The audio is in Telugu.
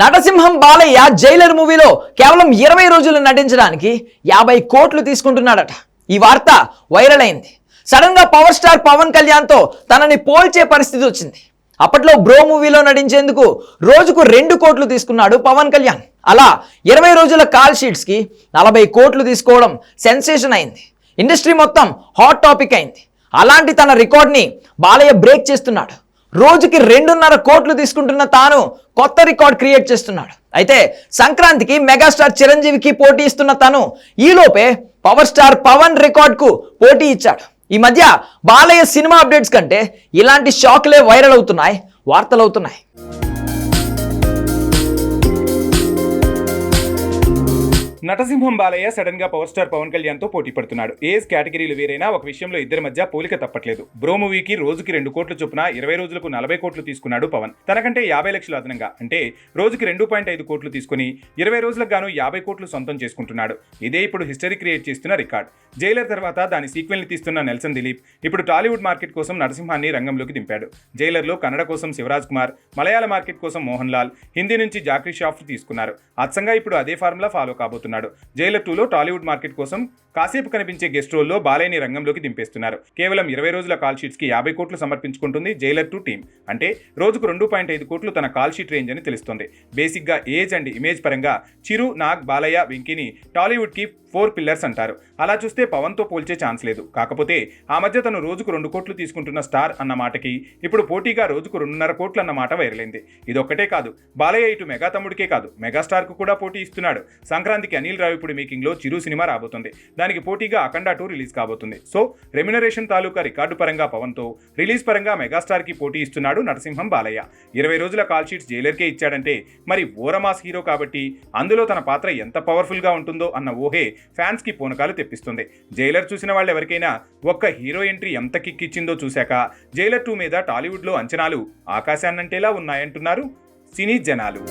నటసింహం బాలయ్య జైలర్ మూవీలో కేవలం ఇరవై రోజులు నటించడానికి యాభై కోట్లు తీసుకుంటున్నాడట. ఈ వార్త వైరల్ అయింది. సడన్గా పవర్ స్టార్ పవన్ కళ్యాణ్తో తనని పోల్చే పరిస్థితి వచ్చింది. అప్పట్లో బ్రో మూవీలో నటించేందుకు రోజుకు రెండు కోట్లు తీసుకున్నాడు పవన్ కళ్యాణ్. అలా ఇరవై రోజుల కాల్ షీట్స్కి నలభై కోట్లు తీసుకోవడం సెన్సేషన్ అయింది. ఇండస్ట్రీ మొత్తం హాట్ టాపిక్ అయింది. అలాంటి తన రికార్డ్ని బాలయ్య బ్రేక్ చేస్తున్నాడు. రోజుకి రెండున్నర కోట్లు తీసుకుంటున్న తాను కొత్త రికార్డ్ క్రియేట్ చేస్తున్నాడు. అయితే సంక్రాంతికి మెగాస్టార్ చిరంజీవికి పోటీ ఇస్తున్న తను ఈలోపే పవర్ స్టార్ పవన్ రికార్డ్కు పోటీ ఇచ్చాడు. ఈ మధ్య బాలయ్య సినిమా అప్డేట్స్ కంటే ఇలాంటి షాక్లే వైరల్ అవుతున్నాయి వార్తలు అవుతున్నాయి నటసింహం బాలయ్య సడన్గా పవర్ స్టార్ పవన్ కళ్యాణ్తో పోటీ పడుతున్నాడు. ఏజ్ కేటగిరీలు వేరైనా ఒక విషయంలో ఇద్దరి మధ్య పోలిక తప్పట్లేదు. బ్రో మూవీకి రోజుకి రెండు కోట్ల చొప్పున ఇరవై రోజులకు నలభై కోట్లు తీసుకున్నాడు పవన్. తనకంటే యాభై లక్షలు అదనంగా. అంటే రోజుకి రెండు పాయింట్ ఐదు కోట్లు తీసుకుని ఇరవై రోజులకు గాను యాభై కోట్లు సొంతం చేసుకుంటున్నాడు. ఇదే ఇప్పుడు హిస్టరీ క్రియేట్ చేస్తున్న రికార్డ్. జైలర్ తర్వాత దాని సీక్వెల్ని తీస్తున్న నెల్సన్ దిలీప్ ఇప్పుడు టాలీవుడ్ మార్కెట్ కోసం నరసింహాన్ని రంగంలోకి దింపాడు. జైలర్లో కన్నడ కోసం శివరాజ్ కుమార్ మలయాళ మార్కెట్ కోసం మోహన్ లాల్ హిందీ నుంచి జాక్రీ షాఫ్ తీసుకున్నారు. అచ్చంగా ఇప్పుడు అదే ఫార్ములా ఫాలో కాబోతున్నారు అన్నాడు జైలర్ టూలో టాలీవుడ్ మార్కెట్ కోసం కాసేపు కనిపించే గెస్ట్ రోల్లో బాలయ్యని రంగంలోకి దింపేస్తున్నారు. కేవలం ఇరవై రోజుల కాల్ షీట్స్కి యాభై కోట్లు సమర్పించుకుంటుంది జైలర్ టు టీం అంటే రోజుకు రెండు పాయింట్ ఐదు కోట్లు తన కాల్ షీట్ రేంజ్ అని తెలుస్తుంది. బేసిక్గా ఏజ్ అండ్ ఇమేజ్ పరంగా చిరు నాగ్ బాలయ్య వెంకీని టాలీవుడ్కి ఫోర్ పిల్లర్స్ అంటారు. అలా చూస్తే పవన్తో పోల్చే ఛాన్స్ లేదు. కాకపోతే ఆ మధ్య తను రోజుకు రెండు కోట్లు తీసుకుంటున్న స్టార్ అన్న మాటకి ఇప్పుడు పోటీగా రోజుకు రెండున్నర కోట్లు అన్న మాట వైరలైంది. ఇదొక్కటే కాదు బాలయ్య ఇటు మెగా తమ్ముడికే కాదు మెగాస్టార్కు కూడా పోటీ ఇస్తున్నాడు. సంక్రాంతికి అనిల్ రావిపూడి మేకింగ్లో చిరు సినిమా రాబోతుంది. దానికి పోటీగా అఖండ టూ రిలీజ్ కాబోతుంది. సో రెమ్యునరేషన్ తాలూకా రికార్డు పరంగా పవన్తో రిలీజ్ పరంగా మెగాస్టార్కి పోటీ ఇస్తున్నాడు నరసింహం బాలయ్య. ఇరవై రోజుల కాల్ షీట్స్ జైలర్కే ఇచ్చాడంటే మరి ఓరమాస్ హీరో కాబట్టి అందులో తన పాత్ర ఎంత పవర్ఫుల్గా ఉంటుందో అన్న ఊహే ఫ్యాన్స్కి పూనకాలు తెప్పిస్తుంది. జైలర్ చూసిన వాళ్ళు ఎవరికైనా ఒక్క హీరో ఎంట్రీ ఎంత కిక్కిచ్చిందో చూశాక జైలర్ టూ మీద టాలీవుడ్లో అంచనాలు ఆకాశాన్నంటేలా ఉన్నాయంటున్నారు సినీ జనాలు.